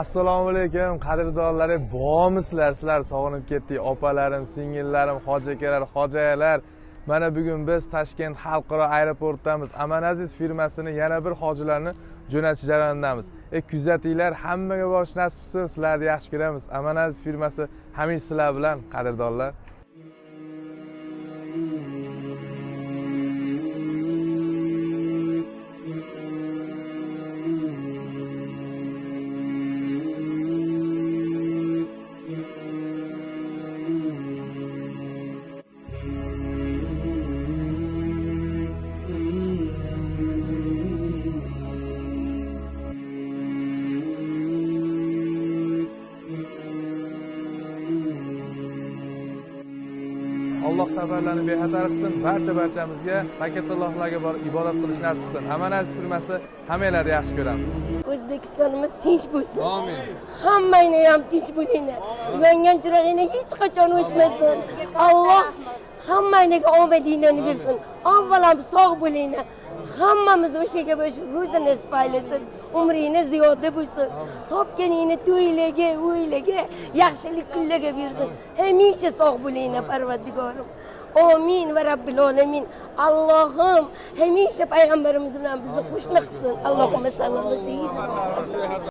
assalomu alaykum qadrdonlar bormisizlar sizlar sog'inib ketdik. Opalarim singillarim hoji akalar hojayalar mana bugun biz toshkent xalqaro aeroportdamiz. Amanaziz firmasini yana bir hojilarni jo'natish jarayonidamiz. E kuzatinglar hammaga borish nasib qilsin sizlarni yaxshi ko'ramiz. Amanaziz firmasi hamisha sizlar bilan qadrdonlar. Alloh safarlarni bexatar qilsin. Barcha barchamizga pakatullohlarga borib ibodat qilish nasib qilsin. Aman aziz firmasi hammanglarni yaxshi ko'ramiz. O'zbekistonimiz tinch bo'lsin. Amin. Hammanglar ham tinch bo'linglar. Yongan chirog'inglar hech qachon o'chmasin. Alloh hammanglarga omadinglarni bersin avvalam sog' bo'linglar. Hammamiz o'shaga shu ro'za nasib aylasin umringiz ziyoda bo'lsin. Topganingni to'ylarga o'ylarga yaxshilik kunlarga bersin. Hamisha sog' bo'linglar parvardigorim. Omin va robbil olamin allohim hamisha payg'ambarimiz bilan bizni qo'shni qilsin. Allohimma salli